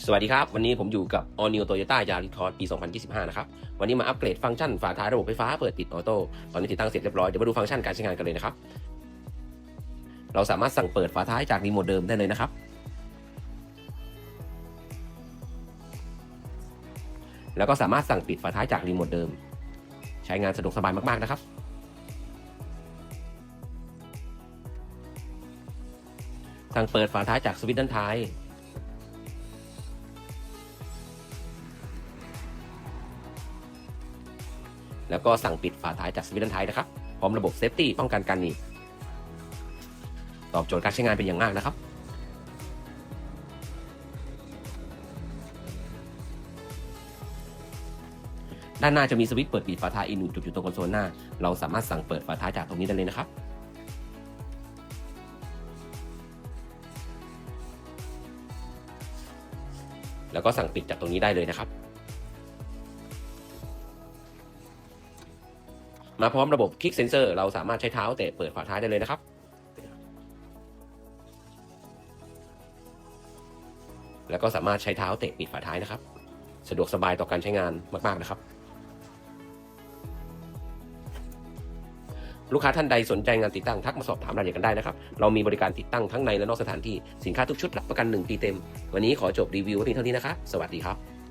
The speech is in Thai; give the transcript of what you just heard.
สวัสดีครับ วันนี้ผมอยู่กับ All New Toyota Yaris Cross ปี 2025 นะครับ วันนี้มาอัปเกรดฟังก์ชันฝาท้ายระบบไฟฟ้าเปิดปิดออโต้ตอนนี้ติดตั้งเสร็จเรียบร้อย เดี๋ยวมาดูฟังก์ชันการใช้งานกันเลยนะครับ เราสามารถสั่งเปิดฝาท้ายจากรีโมทเดิมได้เลยนะครับ แล้วก็สามารถสั่งปิดฝาท้ายจากรีโมทเดิม ใช้งานสะดวกสบายมากๆนะครับสั่งเปิดฝาท้ายจากสวิตช์ด้านท้าย แล้วก็สั่งปิดฝาท้ายจากสวิตช์ด้านท้ายนะครับ พร้อมระบบเซฟตี้ป้องกันการหนีบตอบโจทย์การใช้งานเป็นอย่างมากนะครับ ด้านหน้าจะมีสวิตช์เปิดปิดฝาท้ายอีกหนึ่งจุดอยู่ตรงคอนโซลหน้า เราสามารถสั่งเปิดฝาท้ายจากตรงนี้ได้เลยนะครับแล้วก็สั่งปิดจากตรงนี้ได้เลยนะครับ มาพร้อมระบบคลิกเซนเซอร์เราสามารถใช้เท้าเตะเปิดฝาท้ายได้เลยนะครับ แล้วก็สามารถใช้เท้าเตะปิดฝาท้ายนะครับ สะดวกสบายต่อการใช้งานมาก ๆนะครับ ลูกค้าท่านใดสนใจงานติดตั้งทักมาสอบถามรายละเอียดกันได้นะครับ เรามีบริการติดตั้งทั้งในและนอกสถานที่สินค้าทุกชุดรับประกัน 1 ปีเต็ม วันนี้ขอจบรีวิวไว้เพียงเท่านี้นะครับสวัสดีครับ